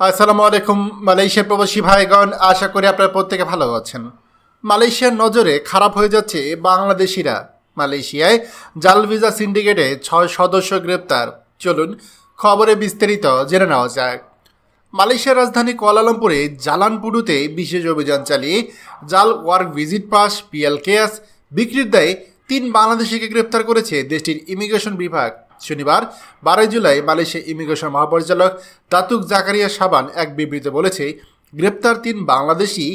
আসসালামু আলাইকুম, মালয়েশিয়ার প্রবাসী ভাইগণ, আশা করি আপনারা প্রত্যেকে ভালো আছেন। মালয়েশিয়ার নজরে খারাপ হয়ে যাচ্ছে বাংলাদেশিরা। মালয়েশিয়ায় জাল ভিসা সিন্ডিকেটে ছয় সদস্য গ্রেপ্তার। চলুন খবরে বিস্তারিত জেনে নেওয়া যাক। মালয়েশিয়ার রাজধানী কুয়ালালামপুরে জালানপুরুতে বিশেষ অভিযান চালিয়ে জাল ওয়ার্ক ভিজিট পাস পিএলকেএস বিক্রির দায়ে তিন বাংলাদেশিকে গ্রেপ্তার করেছে দেশটির ইমিগ্রেশন বিভাগ। শনিবার, বারোই জুলাই মালয়েশিয়া ইমিগ্রেশন মহাপরিচালক দাতুক জাকারিয়া সাবান এক বিবৃতিতে বলেছে, গ্রেপ্তার তিন বাংলাদেশি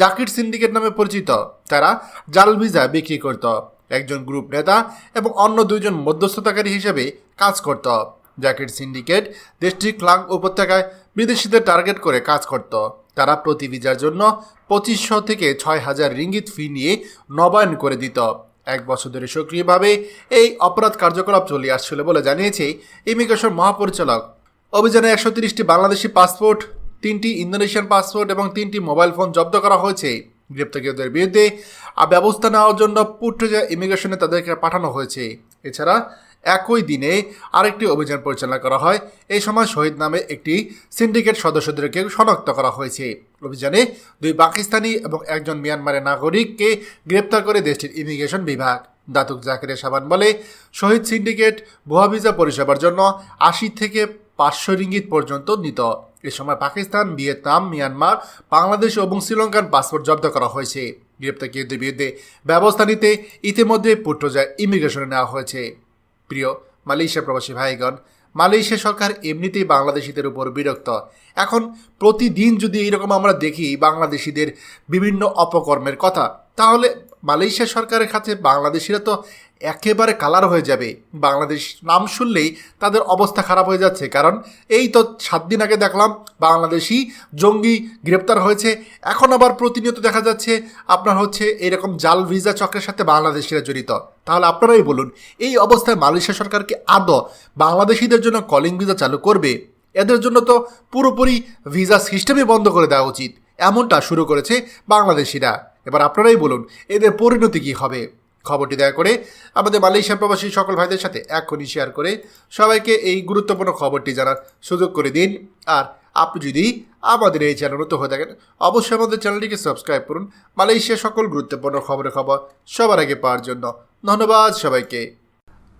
জাকির সিন্ডিকেট নামে পরিচিত। তারা জাল ভিসা বিক্রি করত। একজন গ্রুপ নেতা এবং অন্য দুজন মধ্যস্থতাকারী হিসেবে কাজ করত। জাকির সিন্ডিকেট দেশটির ক্লাং উপত্যকায় বিদেশিদের টার্গেট করে কাজ করত। তারা প্রতি ভিসার জন্য পঁচিশশো থেকে ছয় হাজার রিঙ্গিত ফি নিয়ে নবায়ন করে দিত। এক বছর ধরে সক্রিয়ভাবে এই অপরাধ কার্যকলাপ চলে আসছিল বলে জানিয়েছে ইমিগ্রেশন মহাপরিচালক। অভিযানে একশো তিরিশটি বাংলাদেশি পাসপোর্ট, তিনটি ইন্দোনেশিয়ান পাসপোর্ট এবং তিনটি মোবাইল ফোন জব্দ করা হয়েছে। গ্রেপ্তারকৃতদের বিরুদ্ধে ব্যবস্থা নেওয়ার জন্য পুট্রেজা ইমিগ্রেশনে তাদেরকে পাঠানো হয়েছে। এছাড়া একই দিনে আরেকটি অভিযান পরিচালনা করা হয়। এই সময় শহীদ নামে একটি সিন্ডিকেট সদস্যদেরকে শনাক্ত করা হয়েছে। অভিযানে দুই পাকিস্তানি এবং একজন মিয়ানমারের নাগরিককে গ্রেপ্তার করে দেশটির ইমিগ্রেশন বিভাগ। দাতুক জাকিরের সাবান বলে, শহীদ সিন্ডিকেট ভুয়া ভিসা পরিষেবার জন্য আশি থেকে পাঁচশো রিঙ্গিত পর্যন্ত নিত। এ সময় পাকিস্তান, ভিয়েতনাম, মিয়ানমার, বাংলাদেশ এবং শ্রীলঙ্কার পাসপোর্ট জব্দ করা হয়েছে। গ্রেপ্তারকৃতদের বিরুদ্ধে ব্যবস্থা নিতে ইতিমধ্যে পুট্রোজা ইমিগ্রেশনে নেওয়া হয়েছে। প্রিয় মালয়েশিয়া প্রবাসী ভাইগণ, মালয়েশিয়া সরকার এমনিতেই বাংলাদেশিদের উপর বিরক্ত। এখন প্রতিদিন যদি এইরকম আমরা দেখি বাংলাদেশিদের বিভিন্ন অপকর্মের কথা, তাহলে মালয়েশিয়া সরকারের কাছে বাংলাদেশিরা তো একেবারে কালার হয়ে যাবে। বাংলাদেশ নাম শুনলেই তাদের অবস্থা খারাপ হয়ে যাচ্ছে। কারণ এই তো সাত দিন আগে দেখলাম বাংলাদেশি জঙ্গি গ্রেপ্তার হয়েছে। এখন আবার প্রতিনিয়ত দেখা যাচ্ছে আপনার হচ্ছে এরকম জাল ভিসা চক্রের সাথে বাংলাদেশিরা জড়িত। তাহলে আপনারাই বলুন, এই অবস্থায় মালয়েশিয়া সরকারকে আদৌ বাংলাদেশিদের জন্য কলিং ভিসা চালু করবে? এদের জন্য তো পুরোপুরি ভিসা সিস্টেমই বন্ধ করে দেওয়া উচিত। এমনটা শুরু করেছে বাংলাদেশিরা। এবার আপনারাই বলুন, এদের পরিণতি কী হবে? খবরটি দয়া করে আমাদের মালয়েশিয়া প্রবাসী সকল ভাইদের সাথে এখনই শেয়ার করে সবাইকে এই গুরুত্বপূর্ণ খবরটি জানার সুযোগ করে দিন। আর আপনি যদি আমাদের এই চ্যানেল নতুন হয়ে থাকেন, অবশ্যই আমাদের চ্যানেলটিকে সাবস্ক্রাইব করুন। মালয়েশিয়া সকল গুরুত্বপূর্ণ খবরের খবর সবার আগে পাওয়ার জন্য ধন্যবাদ সবাইকে।